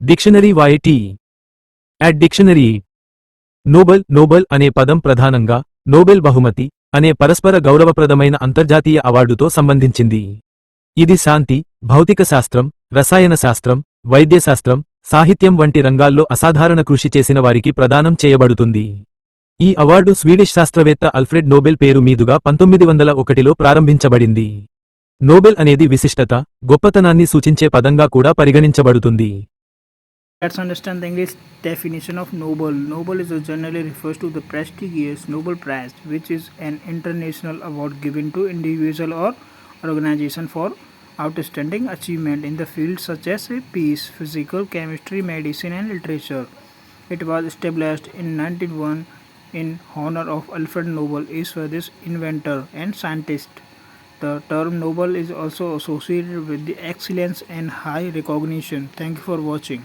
Dictionary వైటి at dictionary. Nobel Nobel అనే పదం ప్రధానంగా నోబెల్ బహుమతి అనే పరస్పర గౌరవప్రదమైన అంతర్జాతీయ అవార్డుతో సంబంధించింది. ఇది శాంతి భౌతిక శాస్త్రం రసాయన శాస్త్రం వైద్యశాస్త్రం సాహిత్యం వంటి రంగాల్లో అసాధారణ కృషి చేసిన వారికి ప్రదానం చేయబడుతుంది. ఈ అవార్డు స్వీడిష్ శాస్త్రవేత్త అల్ఫ్రెడ్ నోబెల్ పేరు మీదుగా పంతొమ్మిది వందల ఒకటిలో ప్రారంభించబడింది. నోబెల్ అనేది విశిష్టత గొప్పతనాన్ని సూచించే పదంగా కూడా పరిగణించబడుతుంది. Let's understand the English definition of Nobel. Nobel is generally refers to the prestigious Nobel Prize, which is an international award given to individual or organization for outstanding achievement in the fields such as peace, physical, chemistry, medicine, and literature. It was established in 1901 in honor of Alfred Nobel, a Swedish inventor and scientist. The term Nobel is also associated with the excellence and high recognition. Thank you for watching.